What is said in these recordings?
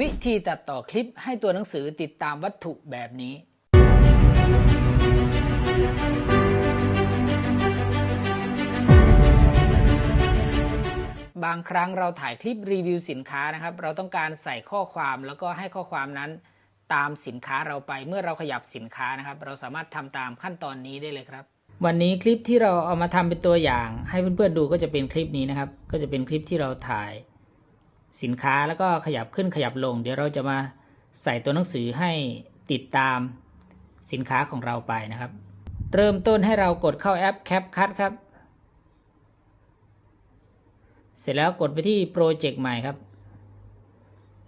วิธีตัดต่อคลิปให้ตัวหนังสือติดตามวัตถุแบบนี้ บางครั้งเราถ่ายคลิปรีวิวสินค้านะครับ เราต้องการใส่ข้อความแล้วก็ให้ข้อความนั้นตามสินค้าเราไปเมื่อเราขยับสินค้านะครับ เราสามารถทำตามขั้นตอนนี้ได้เลยครับ วันนี้คลิปที่เราเอามาทำเป็นตัวอย่าง ให้เพื่อนๆดูก็จะเป็นคลิปนี้นะครับ ก็จะเป็นคลิปที่เราถ่าย สินค้าแล้วก็ขยับขึ้นขยับลง เดี๋ยวเราจะมาใส่ตัวหนังสือให้ติดตามสินค้าของเราไปนะครับ เริ่มต้นให้เรากดเข้าแอป CapCut ครับ เสร็จแล้วกดไปที่โปรเจกต์ใหม่ครับ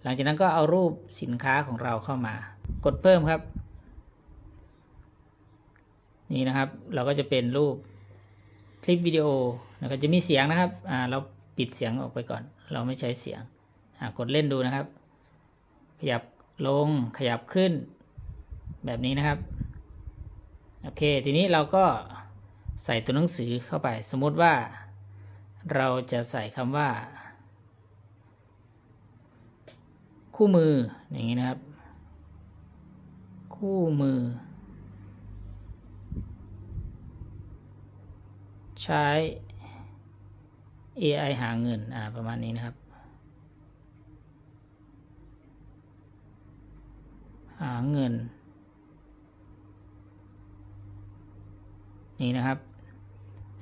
หลังจากนั้นก็เอารูปสินค้าของเราเข้ามา กดเพิ่มครับ นี่นะครับเราก็จะเป็นรูปคลิปวิดีโอนะครับจะมีเสียงนะครับอ่าเรา ปิดเสียงออกไปก่อน เราไม่ใช้เสียงกดเล่นดูนะครับ ขยับลงขยับขึ้น แบบนี้นะครับ โอเค ทีนี้เราก็ใส่ตัวหนังสือเข้าไป สมมติว่าเราจะใส่คำว่า คู่มืออย่างนี้นะครับ คู่มือ ใช้ AI หาเงิน อ่า ประมาณนี้นะครับ หาเงิน นี่นะครับ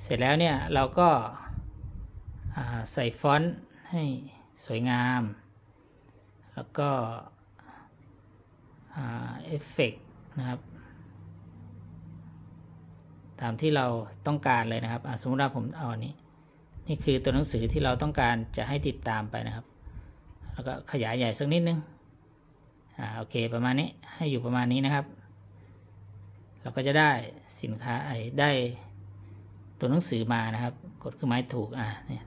เสร็จแล้วเนี่ย เราก็าใส่ฟอนต์ให้สวยงาม แล้วก็เอฟเฟกต์นะครับ ตามที่เราต้องการเลยนะครับสมมติว่าผมเอาอันนี้ นี่คือตัวหนังสือที่เราต้องการจะให้ติดตามไปนะครับ แล้วก็ขยายใหญ่สักนิดนึงอ่าโอเคประมาณนี้ให้อยู่ประมาณนี้นะครับ เราก็จะได้สินค้าไอ้ได้ตัวหนังสือมานะครับ กดเครื่องหมายถูกอ่าเนี่ย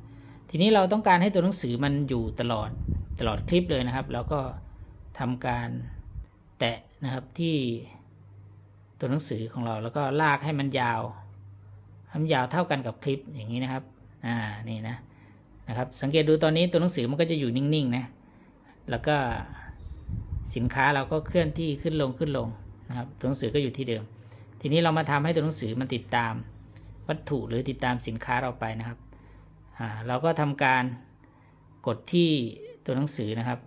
ทีนี้เราต้องการให้ตัวหนังสือมันอยู่ตลอดตลอดคลิปเลยนะครับ แล้วก็ทำการแตะนะครับที่ตัวหนังสือของเราแล้วก็ลากให้มันยาวให้มันยาวเท่ากันกับคลิปอย่างนี้นะครับ อ่านี่นะนะครับสังเกตดูตอนนี้ตัวหนังสือมันก็จะอยู่นิ่งๆนะแล้วก็สินค้าเราก็เคลื่อนที่ขึ้นลงขึ้นลงนะครับตัวหนังสือก็อยู่ที่เดิม ทีนี้เรามาทำให้ตัวหนังสือมันติดตามวัตถุหรือติดตามสินค้าเราไปนะครับอ่าเราก็ทำการกดที่ตัวหนังสือนะครับ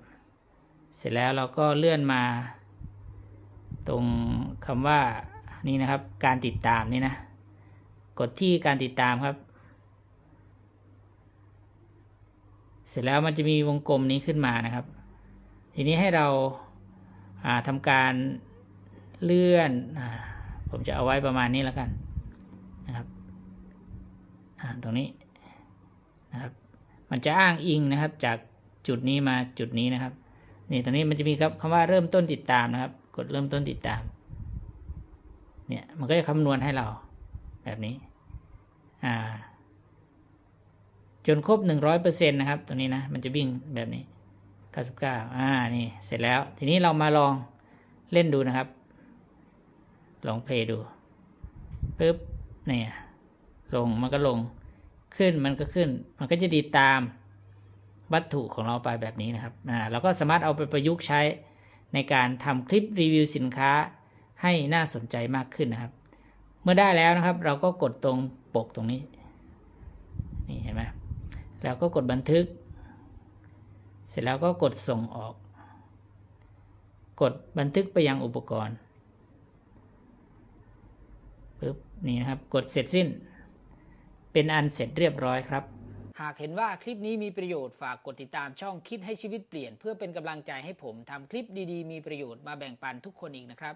เสร็จแล้วเราก็เลื่อนมา ตรงคำว่านี่นะครับ การติดตามนี่นะกดที่การติดตามครับ เสร็จแล้วมันจะมีวงกลมนี้ขึ้นมานะครับ ทีนี้ให้เราาทำการเลื่อนอผมจะเอาไว้ประมาณนี้แล้วกันนะครับตรงนี้นะครับ มันจะอ้างอิงนะครับจากจุดนี้มาจุดนี้นะครับ นี่ตรงนี้มันจะมีครับคำว่าเริ่มต้นติดตามนะครับ กดเริ่มต้นติดตาม เนี่ยมันก็จะคำนวณให้เราแบบนี้ อ่า จนครบหนึ่งร้อยเปอร์เซ็นต์นะครับตรงนี้นะ มันจะวิ่งแบบนี้เก้าสิบเก้าอ่า นี่ เสร็จแล้ว ทีนี้เรามาลองเล่นดูนะครับ ลองเพลย์ดูปึ๊บ เนี่ย ลง มันก็ลง ขึ้น มันก็ขึ้น มันก็จะติดตามวัตถุของเราไปแบบนี้นะครับ อ่า เราก็สามารถเอาไปประยุกต์ใช้ในการทำคลิปรีวิวสินค้าให้น่าสนใจมากขึ้นนะครับ เมื่อได้แล้วนะครับ เราก็กดตรงปกตรงนี้ แล้วก็กดบันทึก เสร็จแล้วก็กดส่งออก กดบันทึกไปยังอุปกรณ์ปึ๊บนี่นะครับกดเสร็จสิ้น เป็นอันเสร็จเรียบร้อยครับ หากเห็นว่าคลิปนี้มีประโยชน์ฝากกดติดตามช่องคิดให้ชีวิตเปลี่ยน เพื่อเป็นกำลังใจให้ผมทำคลิปดีๆ มีประโยชน์มาแบ่งปันทุกคนอีกนะครับ